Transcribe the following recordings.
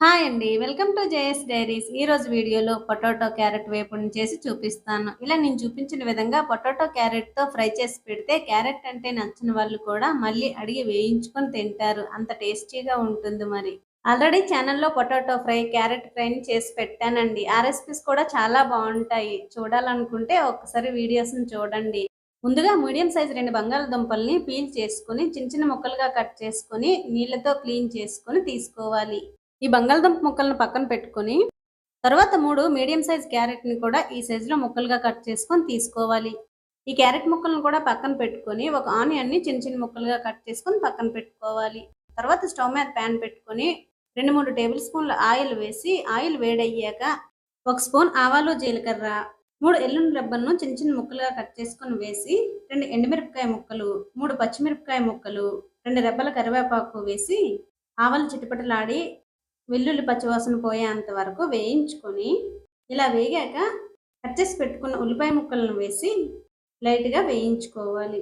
Hi అండి. Welcome to JS diaries. ఈ రోజు వీడియోలో పొటాటో క్యారెట్ వేపుడుని చేసి చూపిస్తాను. ఇలా నేను చూపించిన విధంగా పొటాటో క్యారెట్తో ఫ్రై చేసి పెడితే క్యారెట్ అంటే నచ్చిన వాళ్ళు కూడా మళ్ళీ అడిగి వేయించుకొని తింటారు. అంత టేస్టీగా ఉంటుంది మరి. ఆల్రెడీ ఛానల్లో పొటాటో ఫ్రై క్యారెట్ ఫ్రైని చేసి పెట్టానండి. ఆ రెసిపీస్ కూడా చాలా బాగుంటాయి. చూడాలనుకుంటే ఒకసారి వీడియోస్ని చూడండి. ముందుగా మీడియం సైజ్ రెండు బంగాళదుంపల్ని పీల్ చేసుకుని చిన్న చిన్న ముక్కలుగా కట్ చేసుకుని నీళ్ళతో క్లీన్ చేసుకుని తీసుకోవాలి. ఈ బంగాళదుంప ముక్కలను పక్కన పెట్టుకొని తర్వాత మూడు మీడియం సైజ్ క్యారెట్ని కూడా ఈ సైజులో ముక్కలుగా కట్ చేసుకొని తీసుకోవాలి. ఈ క్యారెట్ ముక్కలను కూడా పక్కన పెట్టుకొని ఒక ఆనియన్ని చిన్న చిన్న ముక్కలుగా కట్ చేసుకొని పక్కన పెట్టుకోవాలి. తర్వాత స్టవ్ మీద ప్యాన్ పెట్టుకొని రెండు మూడు టేబుల్ స్పూన్ల ఆయిల్ వేసి ఆయిల్ వేడయ్యాక ఒక స్పూన్ ఆవాలు జీలకర్ర మూడు ఎల్లుండి రబ్బలను చిన్న చిన్న ముక్కలుగా కట్ చేసుకొని వేసి రెండు ఎండుమిరపకాయ ముక్కలు మూడు పచ్చిమిరపకాయ ముక్కలు రెండు రెబ్బల కరివేపాకు వేసి ఆవాలు చిటిపటలాడి వెల్లుల్లి పచ్చివాసన పోయేంత వరకు వేయించుకొని ఇలా వేగాక కట్ చేసి పెట్టుకున్న ఉల్లిపాయ ముక్కలను వేసి లైట్గా వేయించుకోవాలి.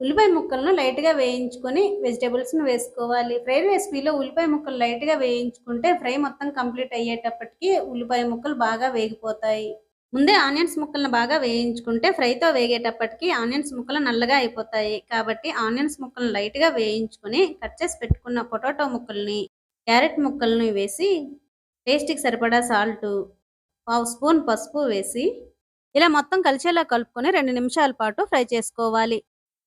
ఉల్లిపాయ ముక్కలను లైట్గా వేయించుకొని వెజిటేబుల్స్ను వేసుకోవాలి. ఫ్రై రెసిపీలో ఉల్లిపాయ ముక్కలు లైట్గా వేయించుకుంటే ఫ్రై మొత్తం కంప్లీట్ అయ్యేటప్పటికి ఉల్లిపాయ ముక్కలు బాగా వేగిపోతాయి. ముందే ఆనియన్స్ ముక్కలను బాగా వేయించుకుంటే ఫ్రైతో వేగేటప్పటికి ఆనియన్స్ ముక్కలు నల్లగా అయిపోతాయి. కాబట్టి ఆనియన్స్ ముక్కలను లైట్గా వేయించుకొని కట్ చేసి పెట్టుకున్న పొటాటో ముక్కల్ని క్యారెట్ ముక్కలను వేసి టేస్ట్కి సరిపడా సాల్టు పావు స్పూన్ పసుపు వేసి ఇలా మొత్తం కలిసేలా కలుపుకొని రెండు నిమిషాల పాటు ఫ్రై చేసుకోవాలి.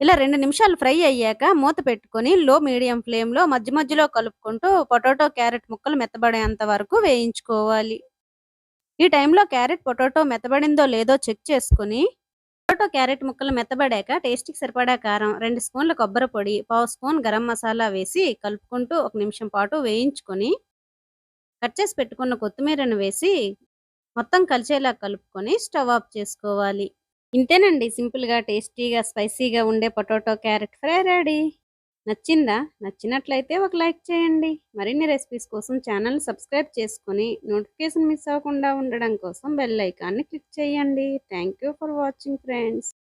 ఇలా రెండు నిమిషాలు ఫ్రై అయ్యాక మూత పెట్టుకొని లో మీడియం ఫ్లేమ్లో మధ్య మధ్యలో కలుపుకుంటూ పొటాటో క్యారెట్ ముక్కలు మెత్తబడేంత వరకు వేయించుకోవాలి. ఈ టైంలో క్యారెట్ పొటాటో మెత్తబడిందో లేదో చెక్ చేసుకుని పొటాటో క్యారెట్ ముక్కలు మెత్తబడాక టేస్ట్కి సరిపడా కారం రెండు స్పూన్ల కొబ్బరి పొడి పావు స్పూన్ గరం మసాలా వేసి కలుపుకుంటూ ఒక నిమిషం పాటు వేయించుకొని కట్ చేసి పెట్టుకున్న కొత్తిమీరను వేసి మొత్తం కలిసేలా కలుపుకొని స్టవ్ ఆఫ్ చేసుకోవాలి. ఇంతేనండి సింపుల్గా టేస్టీగా స్పైసీగా ఉండే పొటాటో క్యారెట్ ఫ్రై రెడీ. నచ్చిందా? నచ్చినట్లయితే ఒక లైక్ చేయండి. మరిన్ని రెసిపీస్ కోసం ఛానల్ సబ్స్క్రైబ్ చేసుకొని నోటిఫికేషన్ మిస్ అవ్వకుండా ఉండడం కోసం బెల్ ఐకాన్ని క్లిక్ చేయండి. Thank for watching friends.